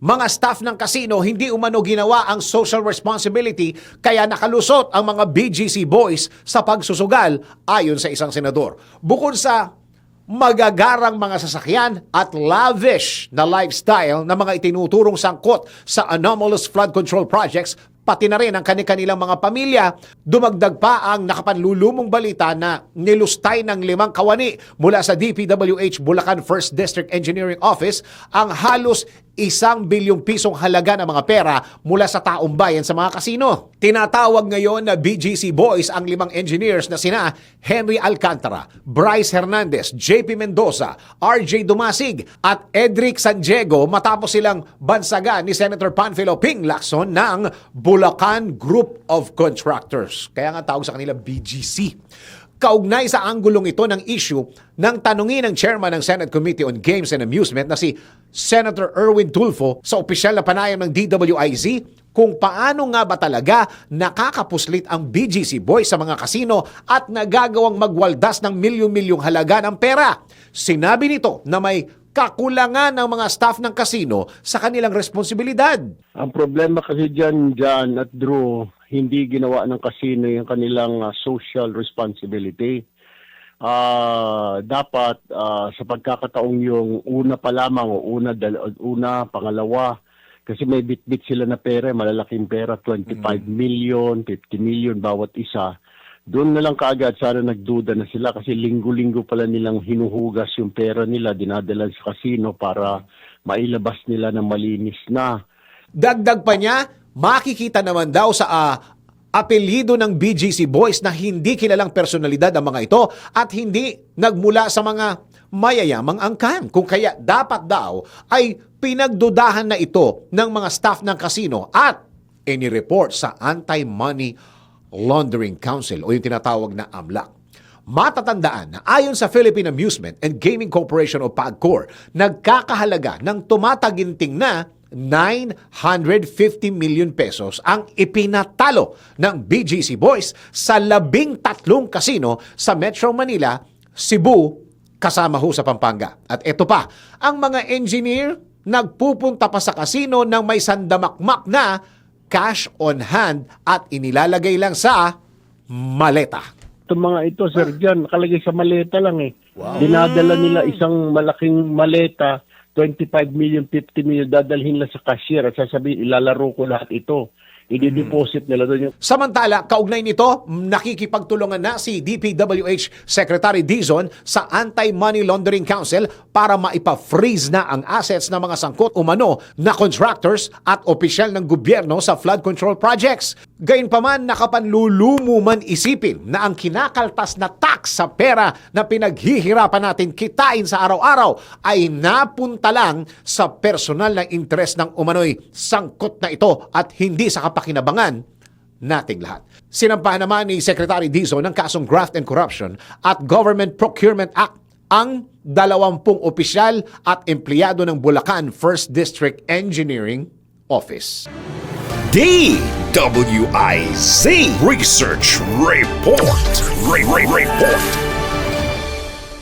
mga staff ng casino hindi umano ginawa ang social responsibility kaya nakalusot ang mga BGC boys sa pagsusugal ayon sa isang senador. Bukod sa magagarang mga sasakyan at lavish na lifestyle na mga itinuturong sangkot sa anomalous flood control projects pati na rin ang kanilang mga pamilya. Dumagdag pa ang nakapanlulumong balita na nilustay ng limang kawani mula sa DPWH Bulacan 1st District Engineering Office ang halos isang bilyong pisong halaga ng mga pera mula sa taong bayan sa mga kasino. Tinatawag ngayon na BGC Boys ang limang engineers na sina Henry Alcantara, Bryce Hernandez, JP Mendoza, RJ Dumasig at Edric San Diego matapos silang bansaga ni Senator Panfilo Ping Lacson ng Bulacan Group of Contractors. Kaya nga tawag sa kanila BGC. Kaugnay sa anggulong ito ng issue nang tanungin ng chairman ng Senate Committee on Games and Amusement na si Senator Erwin Tulfo sa opisyal na panayam ng DWIZ kung paano nga ba talaga nakakapuslit ang BGC Boys sa mga kasino at nagagawang magwaldas ng milyon-milyong halaga ng pera. Sinabi nito na may kakulangan ng mga staff ng kasino sa kanilang responsibilidad. Ang problema kasi dyan, John at Drew, hindi ginawa ng casino yung kanilang ah, social responsibility. Ah, dapat ah, sa pagkakataong yung una pa lamang o una, dal- una, pangalawa, kasi may bit-bit sila na pera, malalaking pera, 25 million, 50 million bawat isa. Doon na lang kaagad sana nagduda na sila kasi linggo-linggo pala nilang hinuhugas yung pera nila, dinadala sa casino para mailabas nila na malinis na. Dagdag pa niya, makikita naman daw sa ah, apelyido ng BGC Boys na hindi kilalang personalidad ang mga ito at hindi nagmula sa mga mayayamang angkan. Kung kaya dapat daw ay pinagdudahan na ito ng mga staff ng kasino at inireport sa Anti-Money Laundering Council o yung tinatawag na AMLAC. Matatandaan na ayon sa Philippine Amusement and Gaming Corporation o PAGCOR, nagkakahalaga ng tumataginting na 950 million pesos ang ipinatalo ng BGC Boys sa labing tatlong kasino sa Metro Manila, Cebu, kasama ho sa Pampanga. At ito pa, ang mga engineer nagpupunta pa sa kasino ng may sandamakmak na cash on hand at inilalagay lang sa maleta. Itong mga ito, Sir John, nakalagay sa maleta lang eh. Dinadala nila isang malaking maleta, 25 million, 50 million, dadalhin lang sa cashier at sasabihin, ilalaro ko lahat ito. I-deposit nila doon yung Samantala, kaugnay nito, nakikipagtulungan na si DPWH Secretary Dizon sa Anti-Money Laundering Council para maipa-freeze na ang assets ng mga sangkot umano na contractors at opisyal ng gobyerno sa flood control projects. Gayunpaman, nakapanlulumo man isipin na ang kinakaltas na tax sa pera na pinaghihirapan natin kitain sa araw-araw ay napunta lang sa personal na interes ng umano'y sangkot na ito at hindi sa kapakinabangan nating lahat. Sinampahan naman ni Secretary Dizon ng kasong graft and corruption at Government Procurement Act ang dalawampung opisyal at empleyado ng Bulacan 1st District Engineering Office. DWIZ Research Report. Re- Re- Report.